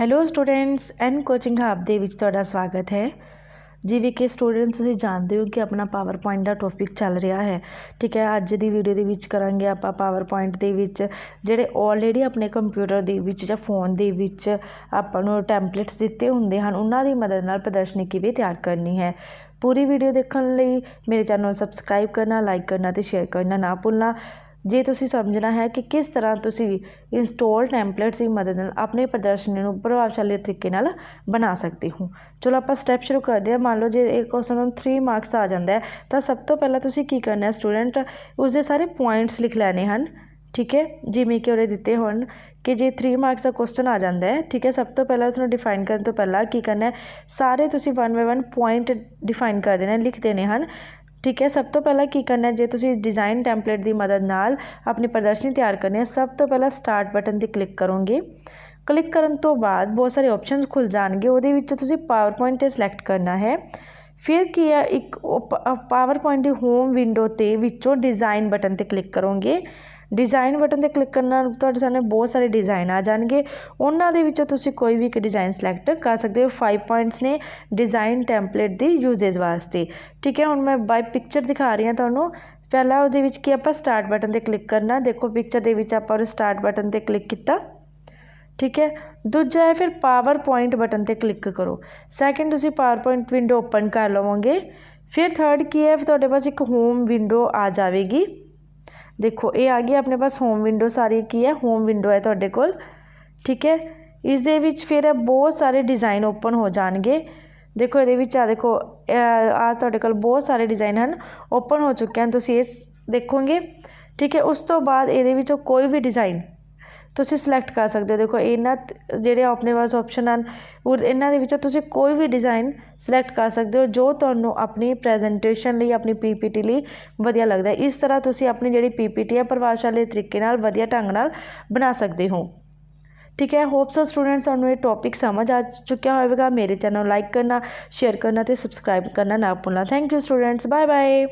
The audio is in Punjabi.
Hello students N coaching hub ਦੇ ਵਿੱਚ ਤੁਹਾਡਾ ਸਵਾਗਤ ਹੈ। ਜਿਵੇਂ ਕਿ ਸਟੂਡੈਂਟਸ ਤੁਸੀਂ ਜਾਣਦੇ ਹੋ ਕਿ ਆਪਣਾ ਪਾਵਰ ਪੁਆਇੰਟ ਦਾ ਟੌਪਿਕ ਚੱਲ ਰਿਹਾ ਹੈ। ਠੀਕ ਹੈ, ਅੱਜ ਦੀ ਵੀਡੀਓ ਦੇ ਵਿੱਚ ਕਰਾਂਗੇ ਆਪਾਂ ਪਾਵਰ ਪੁਆਇੰਟ ਦੇ ਵਿੱਚ, ਜਿਹੜੇ ਆਲਰੇਡੀ ਆਪਣੇ ਕੰਪਿਊਟਰ ਦੇ ਵਿੱਚ ਜਾਂ ਫੋਨ ਦੇ ਵਿੱਚ ਆਪਾਂ ਨੂੰ ਟੈਂਪਲੇਟਸ ਦਿੱਤੇ ਹੁੰਦੇ ਹਨ, ਉਹਨਾਂ ਦੀ ਮਦਦ ਨਾਲ ਪ੍ਰਦਰਸ਼ਨੀ ਕਿਵੇਂ ਤਿਆਰ ਕਰਨੀ ਹੈ। ਪੂਰੀ ਵੀਡੀਓ ਦੇਖਣ ਲਈ ਮੇਰੇ ਚੈਨਲ ਨੂੰ ਸਬਸਕ੍ਰਾਈਬ ਕਰਨਾ ਲਾਈਕ ਕਰਨਾ ਤੇ ਸ਼ੇਅਰ ਕਰਨਾ ਨਾ ਭੁੱਲਣਾ। ਜੇ ਤੁਸੀਂ ਸਮਝਣਾ ਹੈ ਕਿ ਕਿਸ ਤਰ੍ਹਾਂ ਤੁਸੀਂ ਇੰਸਟਾਲ ਟੈਂਪਲੇਟਸ ਦੀ ਮਦਦ ਨਾਲ ਆਪਣੇ ਪ੍ਰਦਰਸ਼ਨੀ ਨੂੰ ਪ੍ਰਭਾਵਸ਼ਾਲੀ ਤਰੀਕੇ ਨਾਲ ਬਣਾ ਸਕਦੇ ਹੋ। ਚਲੋ ਆਪਾਂ ਸਟੈਪ ਸ਼ੁਰੂ ਕਰਦੇ ਹਾਂ। ਮੰਨ ਲਓ ਜੇ ਇੱਕ ਕੁਐਸਚਨ ਨੂੰ 3 ਮਾਰਕਸ ਆ ਜਾਂਦਾ ਤਾਂ ਸਭ ਤੋਂ ਪਹਿਲਾਂ ਤੁਸੀਂ ਕੀ ਕਰਨਾ ਹੈ ਸਟੂਡੈਂਟ ਉਸ ਦੇ ਸਾਰੇ ਪੁਆਇੰਟਸ ਲਿਖ ਲੈਣੇ ਹਨ, ਠੀਕ ਹੈ? ਜਿਵੇਂ ਕਿ ਉਹਦੇ ਦਿੱਤੇ ਹੋਣ ਕਿ ਜੇ 3 ਮਾਰਕਸ ਦਾ ਕੁਐਸਚਨ ਆ ਜਾਂਦਾ ਹੈ, ਠੀਕ ਹੈ? ਸਭ ਤੋਂ ਪਹਿਲਾਂ ਉਸ ਨੂੰ ਡਿਫਾਈਨ ਕਰਨ ਤੋਂ ਪਹਿਲਾਂ ਕੀ ਕਰਨਾ ਹੈ? ਸਾਰੇ ਤੁਸੀਂ one by one point define ਕਰ ਦੇਣੇ, ਲਿਖ ਦੇਣੇ ਹਨ। ਠੀਕ ਹੈ, ਸਭ ਤੋਂ ਪਹਿਲਾਂ ਕੀ ਕਰਨਾ ਜੇ ਤੁਸੀਂ ਡਿਜ਼ਾਈਨ ਟੈਂਪਲੇਟ ਦੀ ਮਦਦ ਨਾਲ ਆਪਣੀ ਪ੍ਰਦਰਸ਼ਨੀ ਤਿਆਰ ਕਰਨੀ ਹੈ, ਸਭ ਤੋਂ ਪਹਿਲਾਂ ਸਟਾਰਟ ਬਟਨ ਤੇ ਕਲਿੱਕ ਕਰੋਗੇ। ਕਲਿੱਕ ਕਰਨ ਤੋਂ ਬਾਅਦ ਬਹੁਤ ਸਾਰੇ ਆਪਸ਼ਨਸ ਖੁੱਲ ਜਾਣਗੇ, ਉਹਦੇ ਵਿੱਚ ਤੁਸੀਂ ਪਾਵਰ ਪੁਆਇੰਟ ਤੇ ਸਿਲੈਕਟ ਕਰਨਾ ਹੈ। ਫਿਰ ਕੀ ਹੈ? ਇੱਕ ਪਾਵਰ ਪੁਆਇੰਟ ਦੀ ਹੋਮ ਵਿੰਡੋ ਤੇ ਵਿੱਚੋਂ ਡਿਜ਼ਾਈਨ ਬਟਨ ਤੇ ਕਲਿੱਕ ਕਰੋਗੇ। ਡਿਜ਼ਾਈਨ ਬਟਨ ਤੇ ਕਲਿੱਕ ਕਰਨ ਨਾਲ ਤੁਹਾਡੇ ਸਾਹਮਣੇ ਬਹੁਤ ਸਾਰੇ ਡਿਜ਼ਾਈਨ ਆ ਜਾਣਗੇ। ਉਹਨਾਂ ਦੇ ਵਿੱਚੋਂ ਤੁਸੀਂ ਕੋਈ ਵੀ ਇੱਕ ਡਿਜ਼ਾਈਨ ਸਿਲੈਕਟ ਕਰ ਸਕਦੇ ਹੋ। 5 ਪੁਆਇੰਟਸ ਨੇ ਡਿਜ਼ਾਈਨ ਟੈਂਪਲੇਟ ਦੀ ਯੂਜ਼ੇਜ ਵਾਸਤੇ। ਠੀਕ ਹੈ, ਹੁਣ ਮੈਂ ਬਾਈ ਪਿਕਚਰ ਦਿਖਾ ਰਹੀ ਹਾਂ ਤੁਹਾਨੂੰ। ਪਹਿਲਾਂ ਉਹਦੇ ਵਿੱਚ ਕੀ ਆਪਾਂ ਸਟਾਰਟ ਬਟਨ ਤੇ ਕਲਿੱਕ ਕਰਨਾ। ਦੇਖੋ ਪਿਕਚਰ ਦੇ ਵਿੱਚ ਆਪਾਂ ਉਹ ਸਟਾਰਟ ਬਟਨ ਤੇ ਕਲਿੱਕ ਕੀਤਾ। ਠੀਕ ਹੈ, ਦੂਜਾ ਹੈ ਫਿਰ ਪਾਵਰ ਪੁਆਇੰਟ ਬਟਨ ਤੇ ਕਲਿੱਕ ਕਰੋ। ਸੈਕਿੰਡ ਤੁਸੀਂ ਪਾਵਰ ਪੁਆਇੰਟ ਵਿੰਡੋ ਓਪਨ ਕਰ ਲਵੋਗੇ। ਫਿਰ ਥਰਡ ਕੀ ਹੈ, ਤੁਹਾਡੇ ਪਾਸ ਇੱਕ ਹੋਮ ਵਿੰਡੋ ਆ ਜਾਵੇਗੀ। ਦੇਖੋ, ਇਹ ਆ ਗਈ ਆਪਣੇ ਪਾਸ ਹੋਮ ਵਿੰਡੋ ਸਾਰੀ ਕੀ ਹੈ? ਹੋਮ ਵਿੰਡੋ ਹੈ ਤੁਹਾਡੇ ਕੋਲ। ਠੀਕ ਹੈ? ਇਸ ਦੇ ਵਿੱਚ ਫਿਰ ਬਹੁਤ ਸਾਰੇ ਡਿਜ਼ਾਈਨ ਓਪਨ ਹੋ ਜਾਣਗੇ। ਦੇਖੋ, ਇਹਦੇ ਵਿੱਚ ਆ ਦੇਖੋ ਆ ਤੁਹਾਡੇ ਕੋਲ ਬਹੁਤ ਸਾਰੇ ਡਿਜ਼ਾਈਨ ਹਨ ਓਪਨ ਹੋ ਚੁੱਕੇ ਹਨ, ਤੁਸੀਂ ਇਸ ਦੇਖੋਗੇ। ਠੀਕ ਹੈ? ਉਸ ਤੋਂ ਬਾਅਦ ਇਹਦੇ ਵਿੱਚੋਂ ਕੋਈ ਵੀ ਡਿਜ਼ਾਈਨ ਤੁਸੀਂ ਸਿਲੈਕਟ ਕਰ ਸਕਦੇ ਹੋ। ਦੇਖੋ, ਇਹਨਾਂ ਜਿਹੜੇ ਆਪਣੇ ਪਾਸ ਆਪਸ਼ਨ ਹਨ, ਉਹ ਇਹਨਾਂ ਦੇ ਵਿੱਚੋਂ ਤੁਸੀਂ ਕੋਈ ਵੀ ਡਿਜ਼ਾਈਨ ਸਿਲੈਕਟ ਕਰ ਸਕਦੇ ਹੋ, ਜੋ ਤੁਹਾਨੂੰ ਆਪਣੀ ਪ੍ਰੈਜੈਂਟੇਸ਼ਨ ਲਈ, ਆਪਣੀ ਪੀਪੀਟੀ ਲਈ ਵਧੀਆ ਲੱਗਦਾ ਇਸ ਤਰ੍ਹਾਂ ਤੁਸੀਂ ਆਪਣੀ ਜਿਹੜੀ ਪੀਪੀਟੀ ਹੈ, ਪ੍ਰਭਾਵਸ਼ਾਲੀ ਤਰੀਕੇ ਨਾਲ, ਵਧੀਆ ਢੰਗ ਨਾਲ ਬਣਾ ਸਕਦੇ ਹੋ। ਠੀਕ ਹੈ ਹੋਪਸ ਸੋ ਸਟੂਡੈਂਟਸ ਤੁਹਾਨੂੰ ਇਹ ਟੌਪਿਕ ਸਮਝ ਆ ਚੁੱਕਿਆ ਹੋਵੇਗਾ। ਮੇਰੇ ਚੈਨਲ ਨੂੰ ਲਾਈਕ ਕਰਨਾ ਸ਼ੇਅਰ ਕਰਨਾ ਤੇ ਸਬਸਕ੍ਰਾਈਬ ਕਰਨਾ ਨਾ ਭੁੱਲਣਾ। Thank you students bye bye